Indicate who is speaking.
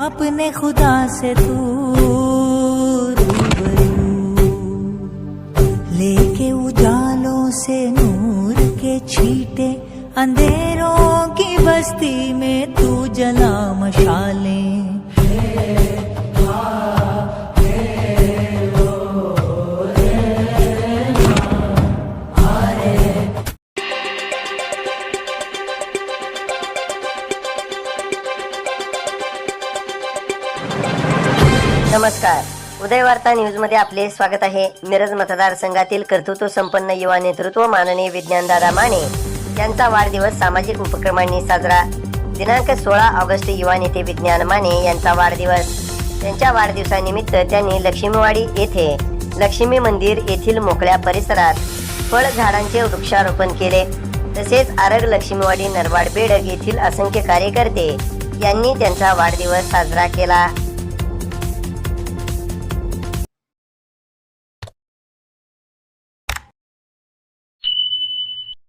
Speaker 1: अपने खुदा से तू लेके उजालों से नूर के छीटे, अंधेरों की बस्ती में तू जला मशालें।
Speaker 2: नमस्कार. उदयवार्ता न्यूजमध्ये आपले स्वागत आहे. मिरज मतदारसंघातील कर्तृत्व संपन्न युवा नेतृत्व माननीय विज्ञानदादा माने यांचा वाढदिवस सामाजिक उपक्रमांनी साजरा. दिनांक सोळा ऑगस्ट युवा नेते विज्ञान माने यांचा वाढदिवस. त्यांच्या वाढदिवसानिमित्त त्यांनी लक्ष्मीवाडी येथे लक्ष्मी मंदिर येथील मोकळ्या परिसरात फळ झाडांचे वृक्षारोपण केले. तसेच आरग लक्ष्मीवाडी नरवाड बेडग येथील असंख्य कार्यकर्ते यांनी त्यांचा वाढदिवस साजरा केला.